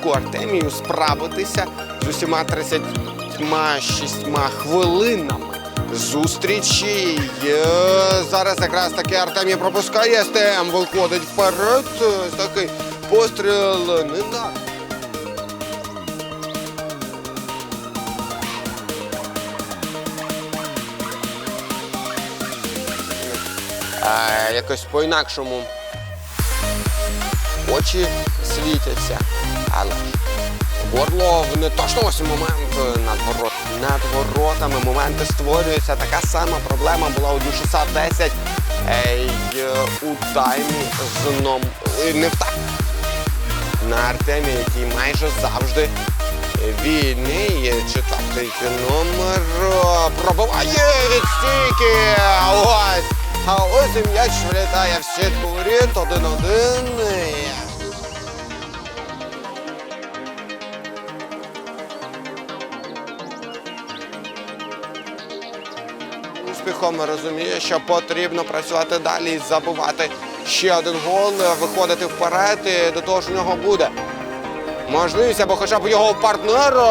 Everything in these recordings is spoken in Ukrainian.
атаку Артемію справитися з усіма 36 хвилинами зустрічі. Зараз якраз таки Артемій пропускає, СТМ виходить вперед. Такий постріл не на. Якось по-інакшому очі світяться. Але Горло в неточності момент над, ворот, над воротами моменти створюються. Така сама проблема була у Дюшиса 10 Ей, е, у таймі з ном... е, не в таймі. На Артемі, який майже завжди вільний. Четвертий номер пробиває від. Ось. А ось і м'яч влітає в сітку воріт. Один-один. Успіхом розуміє, що потрібно працювати далі і забувати ще один гол, виходити вперед. І до того ж у нього буде можливість або хоча б його партнера.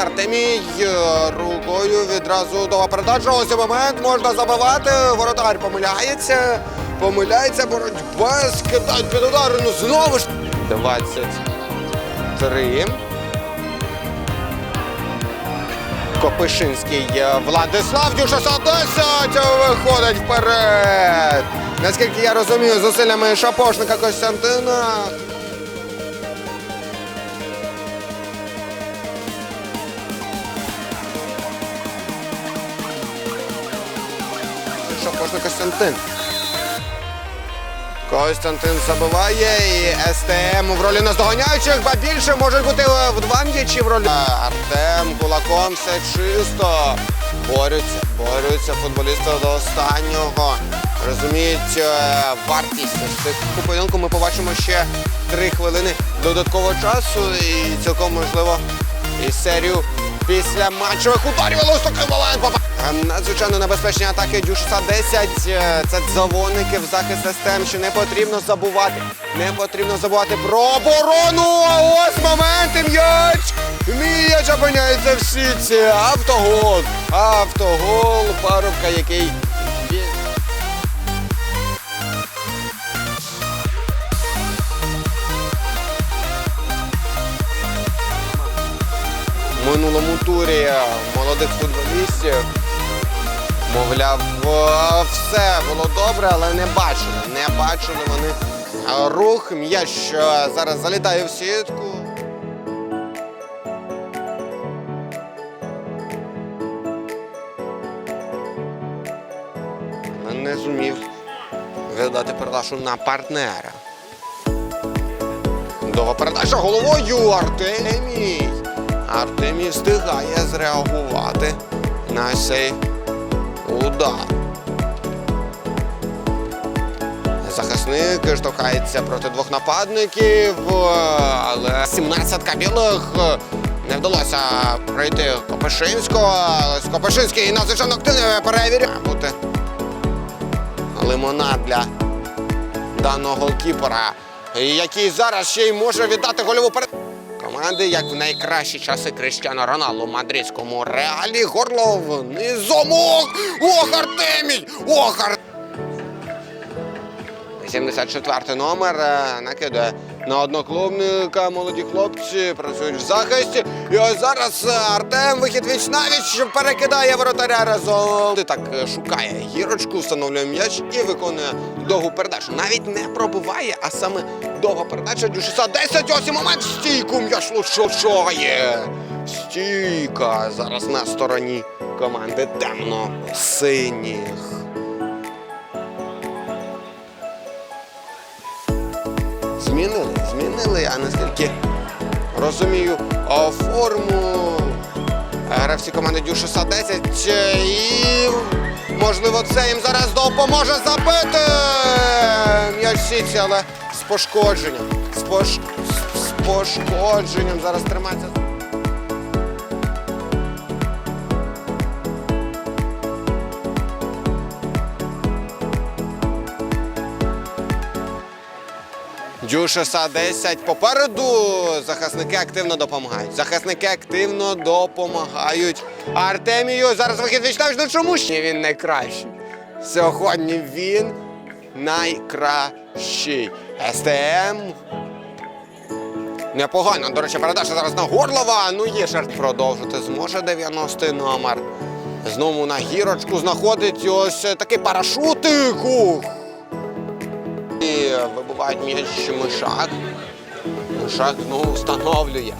Артемій е, рукою відразу до передачі. Ось цей момент можна забивати. Воротар помиляється. Помиляється боротьба. Скидають під удар. Ну знову ж 23. Копишинський е, Владислав Дюшаса 10 виходить вперед. Наскільки я розумію, зусиллями шапошника Костянтина. Шапошник Костянтин. Костянтин забиває і СТМ в ролі наздоганяючих, ба більше можуть бути в два м'ячі в ролі. Артем кулаком все чисто. Борються, борються футболісти до останнього. Розуміють е, вартість цих поєдинку. Ми побачимо ще три хвилини додаткового часу і цілком можливо і серію після матчових ударів. Але ось такий момент Надзвичайно небезпечні атаки Дюшса 10. Е, Це дзвоники в захист систем, що не потрібно забувати. Не потрібно забувати про оборону. А ось момент м'яч. М'яч опиняється в сітці. Автогол. Автогол. Парубка, який в минулому турі молодих футболістів. Мовляв, все було добре, але не бачили. Не бачили вони рух, м'яч зараз залітає в сітку. Не зумів видати передачу на партнера. Довга передача головою Артемій. Артемій встигає зреагувати на цей удар. Захисник штовхається проти двох нападників, але 17 білих не вдалося пройти Копишинського. Копишинський надзвичайно активно перевіряє бути лимонад для даного голкіпера, який зараз ще й може віддати гольову передачу. Команди, як в найкращі часи Криштіану Роналду в мадридському реалі Горлов низом. Ох, ох, Артемій! Ох, Артемій! 74 номер е, накидає на одноклубника. Молоді хлопці працюють в захисті. І ось зараз е, Артем вихід віч навіч перекидає воротаря разом. Ти так е, шукає гірочку, встановлює м'яч і виконує довгу передачу. Навіть не пробиває, а саме довга передача Дюшиса 10. Ось і момент стійку м'яч лучшає. Стійка зараз на стороні команди темно-синіх. Змінили, змінили, а наскільки розумію, форму гравці команди Дюшеса 10 е, і можливо це їм зараз допоможе забити. М'яч але з пошкодженням. З, пош... з пошкодженням зараз тримається. Дюшеса 10 попереду. Захисники активно допомагають. Захисники активно допомагають Артемію. Зараз вихід вічнавич. Ну чому ж він найкращий? Сьогодні він найкращий. СТМ. Непогано. До речі, передача зараз на Горлова. Ну є шарт продовжити. Зможе 90 номер. Знову на гірочку знаходить ось такий парашутик. Ух. І вибивають м'яч Мишак. Мишак знову встановлює.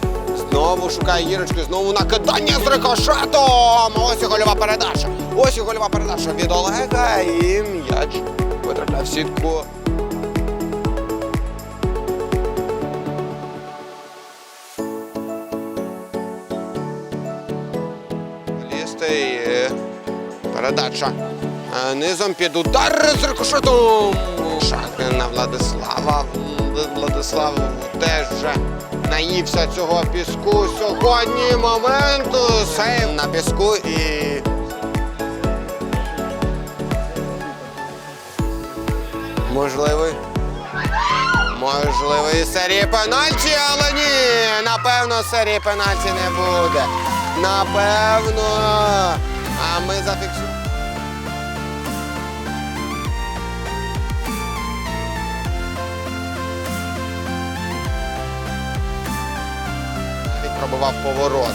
Знову шукає гірочку, знову накидання з рикошетом. Ось і гольова передача. Ось і гольова передача від Олега. І м'яч потрапляє в сітку. Передача. Е, Низом під удар з рикошетом. Шах на Владислава. Владислав теж наївся цього піску. Сьогодні момент сейв на піску і. Можливий. Можливий серії пенальті, але ні. Напевно, серії пенальті не буде. Напевно. А ми зафіксуємо. Пробував поворот.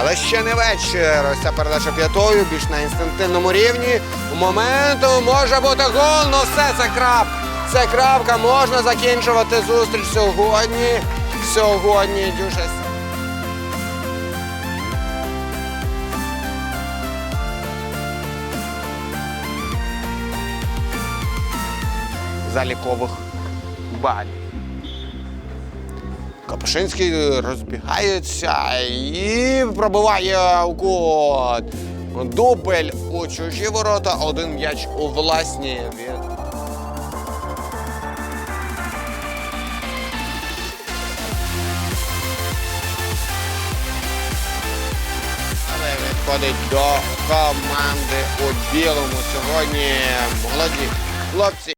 Але ще не вечір. Ось ця передача п'ятою, більш на інстинктивному рівні. У моменту може бути гол, ну все, це крап. Це крапка, можна закінчувати зустріч сьогодні. Сьогодні дуже. Залікових балів. Капушинський розбігається і пробиває у кут. Дубль у чужі ворота, один м'яч у власні відходить до команди у білому. Сьогодні молоді хлопці